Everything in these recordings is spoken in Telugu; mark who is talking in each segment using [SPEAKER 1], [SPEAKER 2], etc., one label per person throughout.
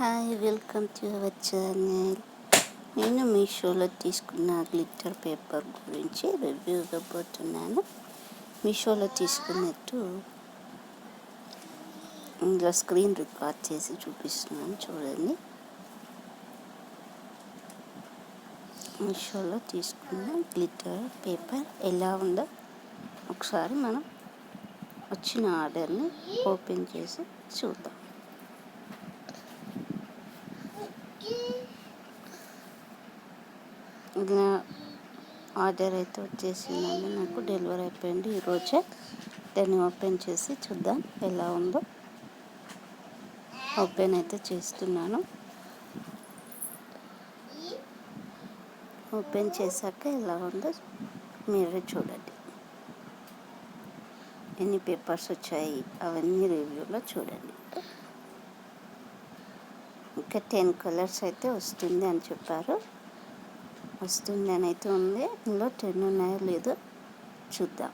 [SPEAKER 1] Hi welcome to our channel. నేను మీషోలో తీసుకున్న గ్లిట్టర్ పేపర్ గురించి రివ్యూ ఇవ్వబోతున్నాను. మీషోలో తీసుకున్నట్టు ఇందులో స్క్రీన్ రికార్డ్ చేసి చూపిస్తున్నాను చూడండి. మీషోలో తీసుకున్న గ్లిట్టర్ పేపర్ ఎలా ఉందో ఒకసారి మనం వచ్చిన ఆర్డర్ని ఓపెన్ చేసి చూద్దాం. ఆర్డర్ అయితే వచ్చేసిందండి. నాకు డెలివరీ అయిపోయింది ఈరోజే. దాన్ని ఓపెన్ చేసి చూద్దాం ఎలా ఉందో. ఓపెన్ అయితే చేస్తున్నాను. ఓపెన్ చేశాక ఎలా ఉందో మీరే చూడండి. ఎన్ని పేపర్స్ వచ్చాయి? అవన్నీ రివ్యూలో చూడండి. ఇంకా టెన్ కలర్స్ అయితే వస్తుంది అని చెప్పారు. వస్తుంది అని అయితే ఉంది. ఇందులో టెన్ ఉన్నాయో లేదో చూద్దాం.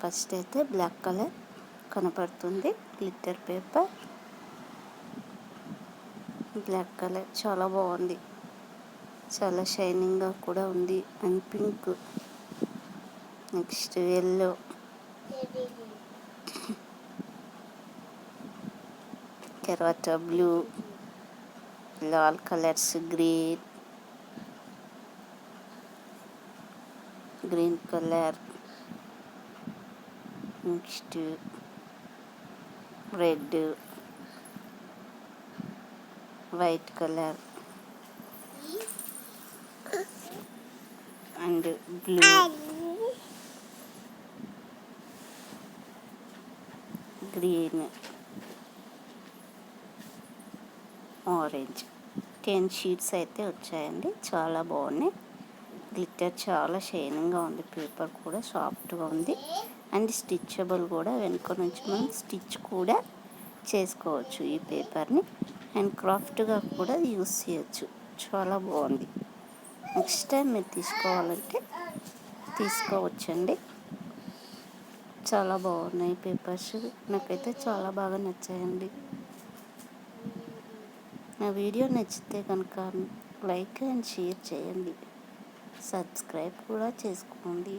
[SPEAKER 1] ఫస్ట్ అయితే బ్లాక్ కలర్ కనపడుతుంది. గ్లిట్టర్ పేపర్ బ్లాక్ కలర్ చాలా బాగుంది. చాలా షైనింగ్గా కూడా ఉంది. అండ్ పింక్ నెక్స్ట్ ఎల్లో తర్వాత blue Lal colours green green colour next red white colour and blue green orange. Ten sheets అయితే వచ్చాయండి. చాలా బాగున్నాయి. గ్లిట్టర్ చాలా షైనింగ్గా ఉంది. పేపర్ కూడా సాఫ్ట్గా ఉంది. అండ్ స్టిచ్చబుల్ కూడా వెనుక నుంచి మనం స్టిచ్ కూడా చేసుకోవచ్చు ఈ పేపర్ని అండ్ క్రాఫ్ట్గా కూడా యూస్ చేయొచ్చు. చాలా బాగుంది. నెక్స్ట్ టైం మీరు తీసుకోవాలంటే తీసుకోవచ్చండి. చాలా బాగున్నాయి పేపర్స్ నాకైతే చాలా బాగా నచ్చాయండి. నా వీడియో నచ్చితే కనుక లైక్ అండ్ షేర్ చేయండి. సబ్స్క్రైబ్ కూడా చేసుకోండి.